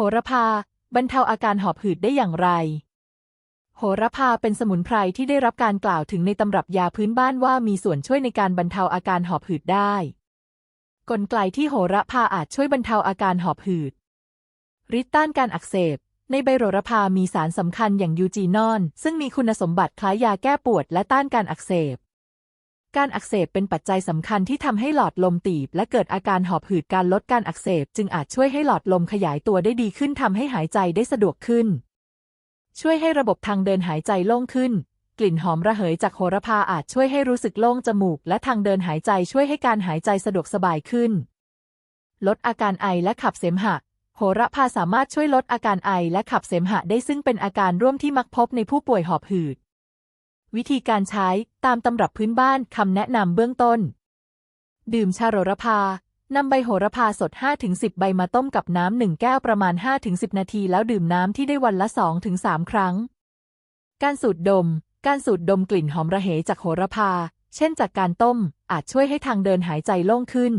โหระพา บรรเทาอาการหอบหืดได้อย่างไร โหระพาเป็นสมุนไพรที่ได้รับการกล่าวถึงในตำรับยาพื้นบ้านว่ามีส่วนช่วยในการบรรเทาอาการหอบหืดได้ กลไกที่โหระพาอาจช่วยบรรเทาอาการหอบหืดฤทธิ์ต้านการอักเสบ ในใบโหระพามีสารสำคัญอย่างยูจีนอน ซึ่งมีคุณสมบัติคล้ายยาแก้ปวดและต้านการอักเสบ การอักเสบเป็นปัจจัยสำคัญที่ทำให้หลอดลมตีบ และเกิดอาการหอบหืดการลดการอักเสบ จึงอาจช่วยให้หลอดลมขยายตัวได้ดีขึ้นทำให้หายใจได้สะดวกขึ้น ช่วยให้ระบบทางเดินหายใจโล่งขึ้น กลิ่นหอมระเหยจากโหระพาอาจช่วยให้รู้สึกโล่งจมูก และทางเดินหายใจช่วยให้การหายใจสะดวกสบายขึ้น ลดอาการไอและขับเสมหะโหระพาสามารถช่วยลดอาการไอและขับเสมหะได้ซึ่งเป็นอาการร่วมที่มักพบในผู้ป่วยหอบหืด วิธีการใช้ตามตำรับพื้นบ้านคำแนะนำเบื้องต้น ดื่มชาโหระพานำใบโหระพาสด 5-10 ใบมาต้มกับน้ำหนึ่งแก้วประมาณ 5-10 นาที แล้วดื่มน้ำที่ได้วันละ 2-3 ครั้ง การสูดดม การสูดดมกลิ่นหอมระเหยจากโหระพา เช่นจากการต้ม อาจช่วยให้ทางเดินหายใจโล่งขึ้น